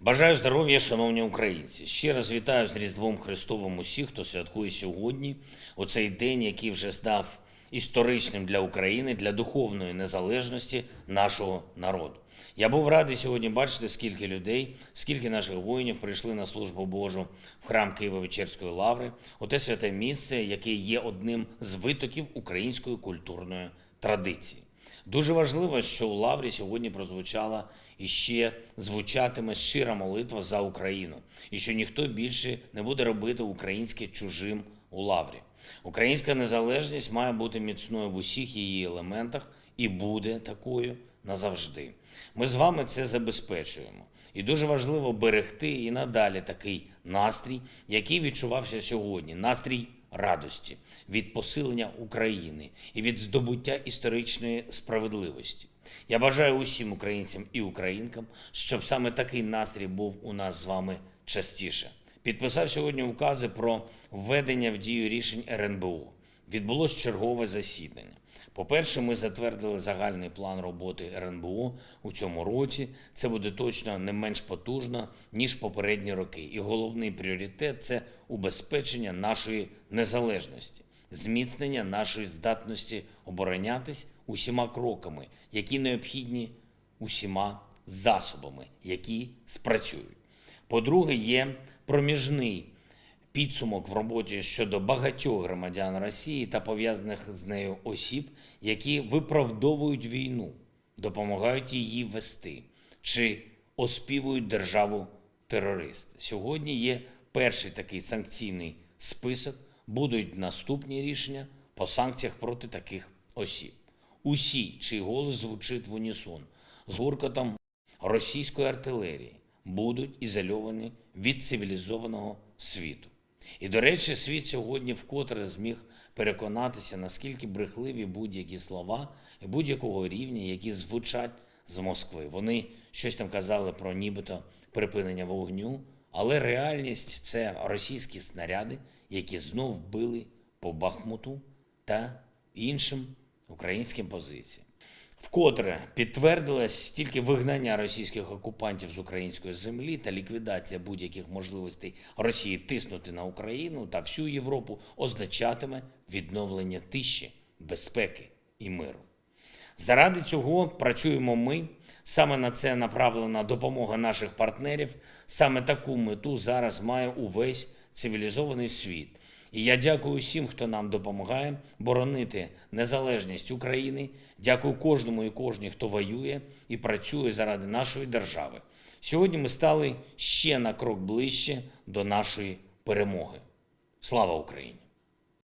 Бажаю здоров'я, шановні українці. Ще раз вітаю з Різдвом Христовим усіх, хто святкує сьогодні, у цей день, який вже став історичним для України, для духовної незалежності нашого народу. Я був радий сьогодні бачити, скільки людей, скільки наших воїнів прийшли на службу Божу в храм Києво-Печерської лаври, у те святе місце, яке є одним з витоків української культурної традиції. Дуже важливо, що у Лаврі сьогодні прозвучала і ще звучатиме щира молитва за Україну, і що ніхто більше не буде робити українське чужим у Лаврі. Українська незалежність має бути міцною в усіх її елементах і буде такою назавжди. Ми з вами це забезпечуємо. І дуже важливо берегти і надалі такий настрій, який відчувався сьогодні. Настрій радості від посилення України і від здобуття історичної справедливості. Я бажаю усім українцям і українкам, щоб саме такий настрій був у нас з вами частіше. Підписав сьогодні укази про введення в дію рішень РНБО. Відбулось чергове засідання. По-перше, ми затвердили загальний план роботи РНБО у цьому році. Це буде точно не менш потужно, ніж попередні роки. І головний пріоритет це убезпечення нашої незалежності, зміцнення нашої здатності оборонятись усіма кроками, які необхідні усіма засобами, які спрацюють. По-друге, є проміжний підсумок в роботі щодо багатьох громадян Росії та пов'язаних з нею осіб, які виправдовують війну, допомагають її вести чи оспівують державу терорист. Сьогодні є перший такий санкційний список. Будуть наступні рішення по санкціях проти таких осіб. Усі, чий голос звучить в унісон з гуркотом російської артилерії, будуть ізольовані від цивілізованого світу. І, до речі, світ сьогодні вкотре зміг переконатися, наскільки брехливі будь-які слова і будь-якого рівня, які звучать з Москви. Вони щось там казали про нібито припинення вогню, але реальність це російські снаряди, які знов били по Бахмуту та іншим українським позиціям. Вкотре підтвердилось тільки вигнання російських окупантів з української землі та ліквідація будь-яких можливостей Росії тиснути на Україну та всю Європу означатиме відновлення тиші, безпеки і миру. Заради цього працюємо ми. Саме на це направлена допомога наших партнерів. Саме таку мету зараз має увесь цивілізований світ. І я дякую всім, хто нам допомагає боронити незалежність України. Дякую кожному і кожній, хто воює і працює заради нашої держави. Сьогодні ми стали ще на крок ближче до нашої перемоги. Слава Україні!